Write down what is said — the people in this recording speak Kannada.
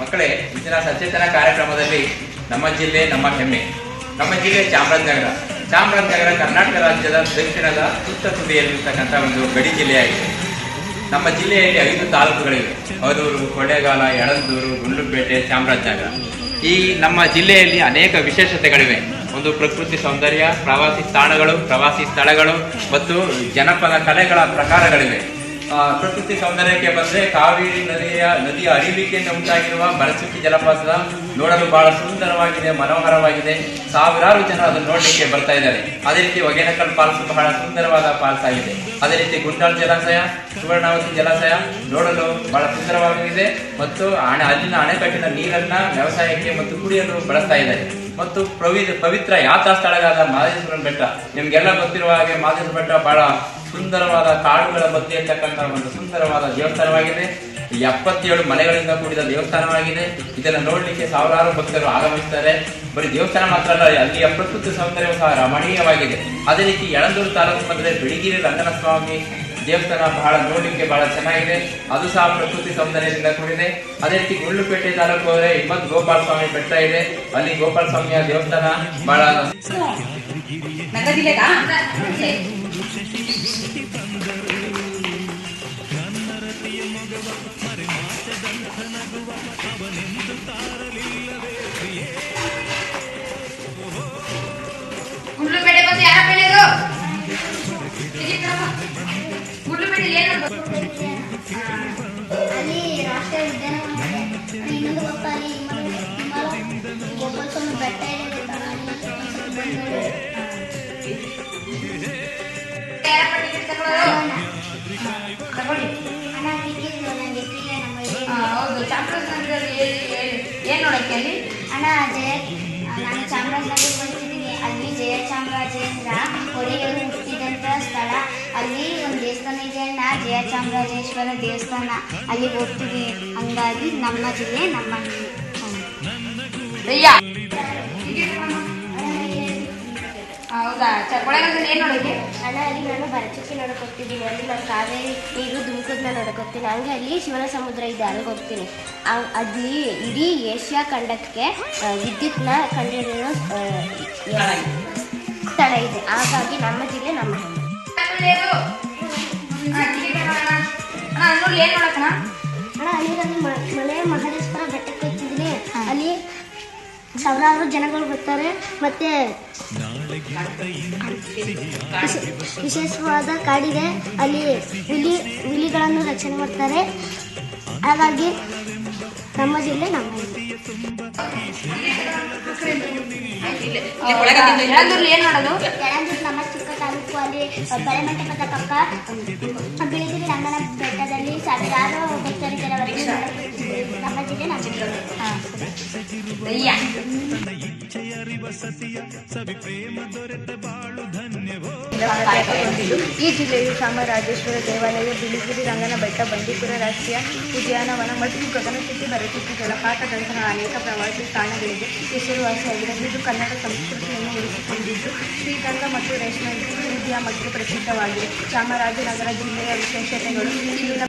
ಮಕ್ಕಳೇ, ಇಂದಿನ ಸಚೇತನ ಕಾರ್ಯಕ್ರಮದಲ್ಲಿ ನಮ್ಮ ಜಿಲ್ಲೆ, ನಮ್ಮ ಹೆಮ್ಮೆ. ನಮ್ಮ ಜಿಲ್ಲೆ ಚಾಮರಾಜನಗರ. ಚಾಮರಾಜನಗರ ಕರ್ನಾಟಕ ರಾಜ್ಯದ ದಕ್ಷಿಣದ ಸುತ್ತ ತುದಿಯಲ್ಲಿರ್ತಕ್ಕಂಥ ಒಂದು ಗಡಿ ಜಿಲ್ಲೆಯಾಗಿದೆ. ನಮ್ಮ ಜಿಲ್ಲೆಯಲ್ಲಿ ಐದು ತಾಲೂಕುಗಳಿವೆ. ಅವಧೂರು ಕೊಳ್ಳೇಗಾಲ, ಯಳಂದೂರು, ಗುಂಡ್ಲುಪೇಟೆ, ಚಾಮರಾಜನಗರ. ಈ ನಮ್ಮ ಜಿಲ್ಲೆಯಲ್ಲಿ ಅನೇಕ ವಿಶೇಷತೆಗಳಿವೆ. ಒಂದು ಪ್ರಕೃತಿ ಸೌಂದರ್ಯ, ಪ್ರವಾಸಿ ತಾಣಗಳು, ಪ್ರವಾಸಿ ಸ್ಥಳಗಳು ಮತ್ತು ಜನಪದ ಕಲೆಗಳ ಪ್ರಕಾರಗಳಿವೆ. ಪ್ರಕೃತಿ ಸೌಂದರ್ಯಕ್ಕೆ ಬಂದ್ರೆ ಕಾವೇರಿ ನದಿಯ ನದಿಯ ಅರಿವಿಕೆಯಿಂದ ಉಂಟಾಗಿರುವ ಬರಚುಕ್ಕಿ ಜಲಪಾತ ನೋಡಲು ಬಹಳ ಸುಂದರವಾಗಿದೆ, ಮನೋಹರವಾಗಿದೆ. ಸಾವಿರಾರು ಜನ ಅದನ್ನು ನೋಡಲಿಕ್ಕೆ ಬರ್ತಾ ಇದ್ದಾರೆ. ಅದೇ ರೀತಿ ಒಗೇನಕಲ್ ಫಾಲ್ಸ್ ಬಹಳ ಸುಂದರವಾದ ಫಾಲ್ಸ್ ಆಗಿದೆ. ಅದೇ ರೀತಿ ಗುಂಡಾಲ್ ಜಲಾಶಯ, ಸುವರ್ಣಾವತಿ ಜಲಾಶಯ ನೋಡಲು ಬಹಳ ಸುಂದರವಾಗಿದೆ ಮತ್ತು ಅಲ್ಲಿನ ಅಣೆಕಟ್ಟಿನ ನೀರನ್ನ ವ್ಯವಸಾಯಕ್ಕೆ ಮತ್ತು ಕುಡಿಯಲು ಬಳಸ್ತಾ ಇದ್ದಾರೆ. ಮತ್ತು ಪ್ರವಿ, ಪವಿತ್ರ ಯಾತ್ರಾ ಸ್ಥಳಗಳಾದ ಮಾದೇಶ್ವರನ ಬೆಟ್ಟ. ನಿಮ್ಗೆಲ್ಲ ಗೊತ್ತಿರುವ ಹಾಗೆ ಮಾದೇಶ್ವರ ಬೆಟ್ಟ ಬಹಳ ಸುಂದರವಾದ ಕಾಡುಗಳ ಮಧ್ಯೆ ಇರ್ತಕ್ಕಂಥ ಒಂದು ಸುಂದರವಾದ ದೇವಸ್ಥಾನವಾಗಿದೆ. ಎಪ್ಪತ್ತೇಳು ಮನೆಗಳಿಂದ ಕೂಡಿದ ದೇವಸ್ಥಾನವಾಗಿದೆ. ಇದನ್ನು ನೋಡಲಿಕ್ಕೆ ಸಾವಿರಾರು ಭಕ್ತರು ಆಗಮಿಸ್ತಾರೆ. ಬರೀ ದೇವಸ್ಥಾನ ಮಾತ್ರ ಅಲ್ಲ, ಅಲ್ಲಿಯ ಪ್ರಕೃತಿ ಸೌಂದರ್ಯವು ಸಹ ರಮಣೀಯವಾಗಿದೆ. ಅದೇ ರೀತಿ ಯಳಂದೂರು ತಾಲೂಕು ಬಂದರೆ ಬಿಳಿಗಿರಿ ರಂಗನ ಸ್ವಾಮಿ ದೇವಸ್ಥಾನ ಬಹಳ ನೋಡಲಿಕ್ಕೆ ಬಹಳ ಚೆನ್ನಾಗಿದೆ. ಅದು ಸಹ ಪ್ರಕೃತಿ ಸೌಂದರ್ಯದಿಂದ ಕೂಡಿದೆ. ಅದೇ ರೀತಿ ಗುಳ್ಳುಪೇಟೆ ತಾಲೂಕು ಹೋದರೆ ಇಮ್ಮತ್ ಗೋಪಾಲ ಸ್ವಾಮಿ ಬೆಟ್ಟ ಇದೆ. ಅಲ್ಲಿ ಗೋಪಾಲ ಸ್ವಾಮಿಯ ದೇವಸ್ಥಾನ ಬಹಳ ಅಲ್ಲಿ ರಾಷ್ಟ್ರೀಯ ಹೌದು ಏನ್ ನೋಡಕ್ಕೆ ಅಲ್ಲಿ ಅಣ್ಣ ಜಯ. ನಾನು ಚಾಮರಾಜನಗರ ಬರ್ತಿದ್ದೀನಿ ಅಲ್ಲಿ ಜಯ ಚಾಮರಾಜೇಂದ್ರ. ಇದೆ ಚಾಮರಾಜೇಶ್ವರ ದೇವಸ್ಥಾನ. ಅಲ್ಲಿ ಹೋಗ್ತೀವಿ ಹಂಗಾಗಿ ನಮ್ಮ ಜಿಲ್ಲೆ ನಮ್ಮ ಹೌದಾ? ಕೊಳ್ಳೇಗಾಲದಲ್ಲಿ ಏನ್ ನೋಡಕ್ಕೆ ಅಣ್ಣ ಅಲ್ಲಿ ನಾನು ಬರಚುಕ್ಕಿ ನೋಡಕ್ ಹೋಗ್ತಿದ್ದೀನಿ. ಅಲ್ಲಿ ನಾನು ಕಾವೇರಿ ನೀರು ಧುಮುಕುದ್ನ ನೋಡಕ್ ಹೋಗ್ತೀನಿ. ಹಂಗೆ ಅಲ್ಲಿ ಶಿವನ ಸಮುದ್ರ ಇದೆ ಅಲ್ಲಿಗೆ ಹೋಗ್ತೀನಿ. ಅಲ್ಲಿ ಇಡೀ ಏಷ್ಯಾ ಖಂಡಕ್ಕೆ ವಿದ್ಯುತ್ನ ಕಂಡುಹಿಡಿಯೋ ಸ್ಥಳ ಇದೆ. ಹಾಗಾಗಿ ನಮ್ಮ ಜಿಲ್ಲೆ ನಮ್ಮ ನೋಡಿ ಏನು ನೋಡಕ್ಕಣ ಅಣ್ಣ ಅಲ್ಲಿ ನಾನು ಮ- ಮಲೆ ಮಹದೇಶ್ವರ ಬೆಟ್ಟಕ್ಕೆ ಹೋಗ್ತಿದ್ದೀನಿ. ಅಲ್ಲಿ ಸಾವಿರಾರು ಜನಗಳು ಬರ್ತಾರೆ. ಮತ್ತೆ ವಿಶೇ- ವಿಶೇಷವಾದ ಕಾಡಿದೆ. ಅಲ್ಲಿ ಹುಲಿ ಹುಲಿಗಳನ್ನು ರಕ್ಷಣೆ ಮಾಡ್ತಾರೆ. ಹಾಗಾಗಿ ನಮ್ಮ ಜಿಲ್ಲೆ ನಮ್ಮ ಏನ್ ಯಳಂದೂರು ನಮ್ಮ ಚಿಕ್ಕ ತಾಲೂಕು ಅಲ್ಲಿ ಬಳೆಮಂಟಪದ ಪಕ್ಕ ಬಿಳಿಗಿರಿ ರಂಗನ ಬೆಟ್ಟದಲ್ಲಿ ಸಾವಿರಾರು ಭಕ್ತರಿದ್ದಾರೆ ಅವರಿಗೆ ನಮ್ಮ ಜಿಲ್ಲೆ ನಮ್ಮ ಜಿಲ್ಲೆ ಧನ್ಯವೋ. ಈ ಜಿಲ್ಲೆಯು ಚಾಮರಾಜೇಶ್ವರ ದೇವಾಲಯ ಬಿಳಿಗಿರಿ ರಂಗನ ಬೆಟ್ಟ ಬಂಡೀಪುರ ರಾಷ್ಟ್ರೀಯ ಉದ್ಯಾನವನ ಮತ್ತು ಗಗನಚುಕ್ಕಿ ಬರಚುಕ್ಕಿ ಜಲಪಾತದಂತಹ ಅನೇಕ ಪ್ರವಾಸಿ ತಾಣಗಳಿಗೆ ಹೆಸರುವಾಸಿಯಾಗಿದೆ. ಇದು ಕನ್ನಡ ಸಂಸ್ಕೃತಿಯನ್ನು ಉಳಿಸಿಕೊಂಡಿದ್ದು ಶ್ರೀಗಂಧ ಮತ್ತು ರೇಷ್ಮೆ ಉದ್ಯಮಕ್ಕೆ ಪ್ರಸಿದ್ಧವಾಗಿದೆ. ಚಾಮರಾಜನಗರ ಜಿಲ್ಲೆಯ ವಿಶೇಷತೆಗಳು ಇಲ್ಲಿನ